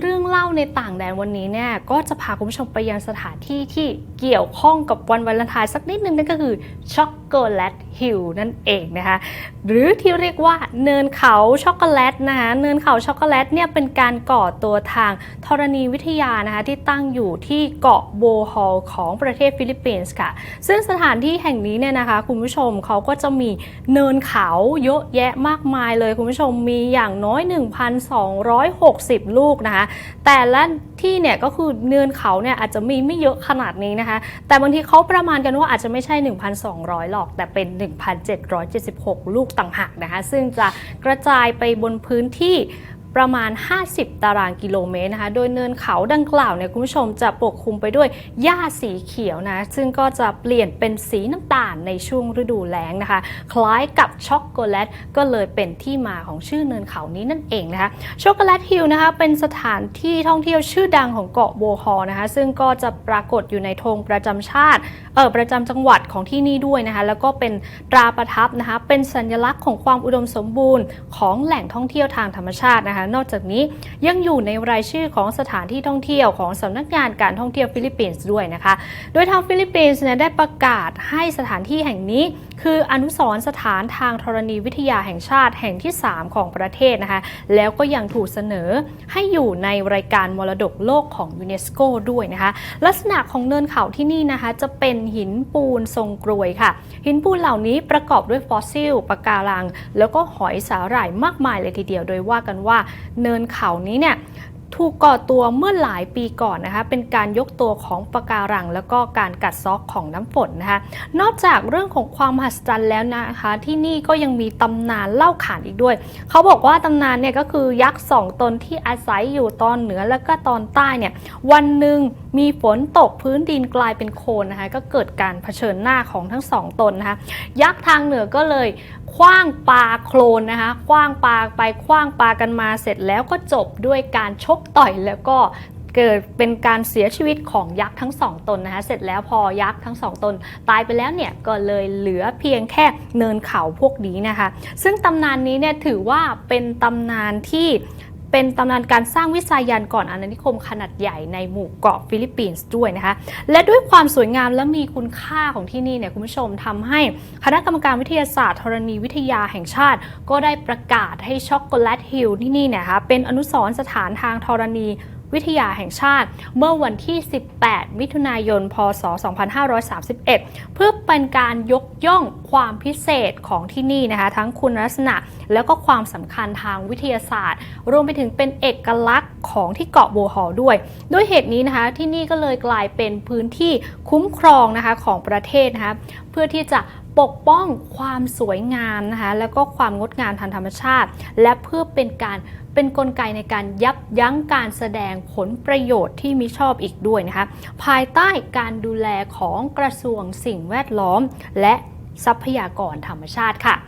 เรื่องเล่าในต่างแดนวันนี้เนี่ยก็จะพาคุณผู้ชมไปยังสถานที่ที่เกี่ยวข้องกับวันวาเลนไทน์สักนิดนึงนั่นก็คือช็อกโกแลตฮิลนั่นเองนะคะหรือที่เรียกว่าเนินเขาช็อกโกแลตนะคะเนินเขาช็อกโกแลตเนี่ยเป็นการก่อตัวทางธรณีวิทยานะคะที่ตั้งอยู่ที่เกาะโบฮอลของประเทศฟิลิปปินส์ค่ะ ซึ่งสถานที่แห่งนี้เนี่ยนะคะคุณผู้ชมเขาก็จะมีเนินเขาเยอะแยะมากมายเลยคุณผู้ชมมีอย่างน้อย 1,260 ลูกนะคะ แต่ละที่เนี่ยก็คือเนินเขาเนี่ยอาจจะมีไม่เยอะขนาดนี้นะคะ แต่บางทีเขาประมาณกันว่าอาจจะไม่ใช่ 1,200 หรอก แต่เป็น 1,776 ลูกต่างหากนะคะ ซึ่งจะกระจายไปบนพื้นที่ ประมาณ 50 ตารางกิโลเมตรนะคะ โดยเนินเขาดังกล่าวเนี่ยคุณผู้ชมจะปกคลุมไปด้วยหญ้าสีเขียวนะ ซึ่งก็จะเปลี่ยนเป็นสีน้ำตาลในช่วงฤดูแล้งนะคะ คล้ายกับช็อกโกแลต ก็เลยเป็นที่มาของชื่อเนินเขานี้นั่นเองนะคะ ช็อกโกแลตฮิลนะคะ เป็นสถานที่ท่องเที่ยวชื่อดังของเกาะโบฮอนะคะ ซึ่งก็จะปรากฏอยู่ในธงประจำชาติเออประจำจังหวัดของที่นี่ด้วยนะคะ แล้วก็เป็นตราประทับนะคะ เป็นสัญลักษณ์ของความอุดมสมบูรณ์ของแหล่งท่องเที่ยวทางธรรมชาตินะคะ นอกจากนี้ยังอยู่ในรายชื่อของสถานที่ท่องเที่ยวของสำนักงานการท่องเที่ยวฟิลิปปินส์ด้วยนะคะ โดยทางฟิลิปปินส์เนี่ยได้ประกาศให้สถานที่แห่งนี้ คืออนุสรณ์สถานทางธรณีวิทยาแห่งชาติแห่งที่ 3 ของประเทศนะคะ แล้วก็ยังถูกเสนอให้อยู่ในรายการมรดกโลกของยูเนสโกด้วยนะคะ ลักษณะของเนินเขาที่นี่นะคะจะเป็นหินปูนทรงกรวยค่ะ หินปูนเหล่านี้ประกอบด้วยฟอสซิลปะการัง แล้วก็หอยสาหร่ายมากมายเลยทีเดียว โดยว่ากันว่าเนินเขานี้เนี่ย ถูกก่อตัวเมื่อหลายปีก่อนนะคะ เป็นการยกตัวของปะการัง แล้วก็การกัดซอกของน้ำฝนนะคะ นอกจากเรื่องของความมหัศจรรย์แล้วนะคะ ที่นี่ก็ยังมีตำนานเล่าขานอีกด้วย เขาบอกว่าตำนานเนี่ยก็คือยักษ์สองตนที่อาศัยอยู่ตอนเหนือแล้วก็ตอนใต้เนี่ย วันหนึ่งมีฝนตกพื้นดินกลายเป็นโคลนนะคะ ก็เกิดการเผชิญหน้าของทั้งสองตนนะคะ ยักษ์ทางเหนือก็เลยคว้างปลาโคลนนะคะ คว้างปลาไปคว้างปลากันมาเสร็จแล้วก็จบด้วยการชกต่อยแล้วก็เกิดเป็นการเสียชีวิตของยักษ์ทั้งสองตนนะคะ เสร็จแล้วพอยักษ์ทั้งสองตน ตายไปแล้วเนี่ยก็เลยเหลือเพียงแค่เนินเขาพวกนี้นะคะ ซึ่งตำนานนี้เนี่ยถือว่าเป็นตำนานที่ เป็นตำนานการสร้างวิทยานก่อนอาณานิคมขนาดใหญ่ในหมู่เกาะฟิลิปปินส์ด้วยนะคะ และด้วยความสวยงามและมีคุณค่าของที่นี่เนี่ยคุณผู้ชมทำให้คณะกรรมการวิทยาศาสตร์ธรณีวิทยาแห่งชาติ ก็ได้ประกาศให้ช็อกโกแลตฮิลที่นี่เนี่ยนะคะเป็นอนุสรณ์สถานทางธรณี วิทยาแห่งชาติ เมื่อวันที่ 18 มิถุนายน พศ 2531 เพื่อเป็นการยกย่องความพิเศษของที่นี่นะคะ ทั้งคุณลักษณะแล้วก็ความสำคัญทางวิทยาศาสตร์ รวมไปถึงเป็นเอกลักษณ์ของที่เกาะโบฮอลด้วย ด้วยเหตุนี้นะคะที่นี่ก็เลยกลายเป็นพื้นที่คุ้มครองนะคะของประเทศนะคะเพื่อที่จะ ปกป้องความสวยงามนะคะแล้วก็ความงดงามทางธรรมชาติ และเพื่อเป็นการเป็นกลไกในการยับยั้งการแสดงผลประโยชน์ที่มิชอบอีกด้วยนะคะภายใต้การดูแลของกระทรวงสิ่งแวดล้อม และทรัพยากรธรรมชาติค่ะ